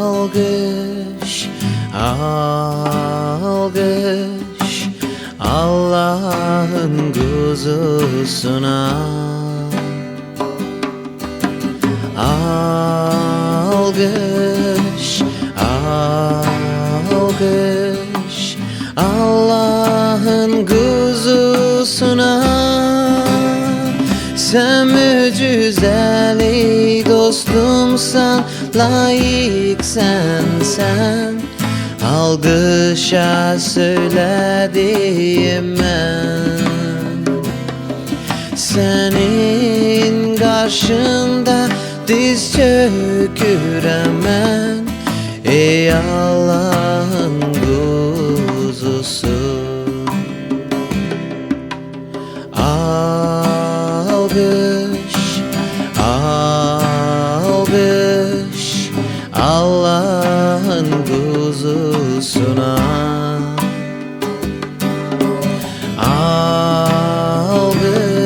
Alkış, alkış Allah'ın kuzusuna. Alkış, alkış Allah'ın kuzusuna. Sen mücizeli dostumsan Layık sen sen Alkışa söylediğim ben. Senin karşında diz çökürem ben Ey Allah'ın kuzusu. Alkış, Allah'ın kuzusuna. Alkış,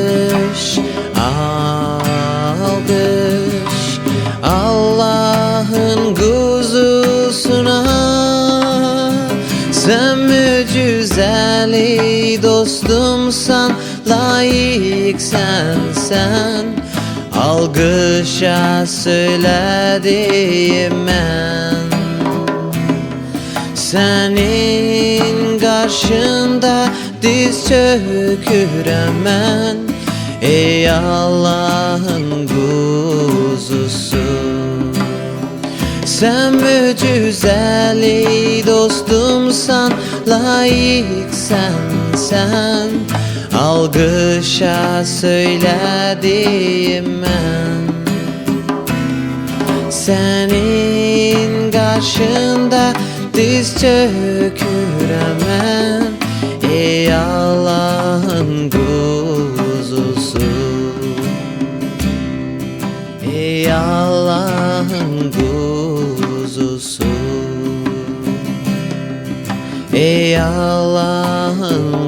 alkış Allah'ın kuzusuna. Sen mücizeli dostumsan Layık sen sen Alkışa söylediğim ben. Senin karşında diz çökürem ben. Ey Allah'ın kuzusu. Sen mücizeli dostumsan Layık sen sen Alkışa söylediğim ben. Senin karşında diz çökürem ben. Ey Allah'ın kuzusu. Ey Allah'ın kuzusu. Ey Allah'ın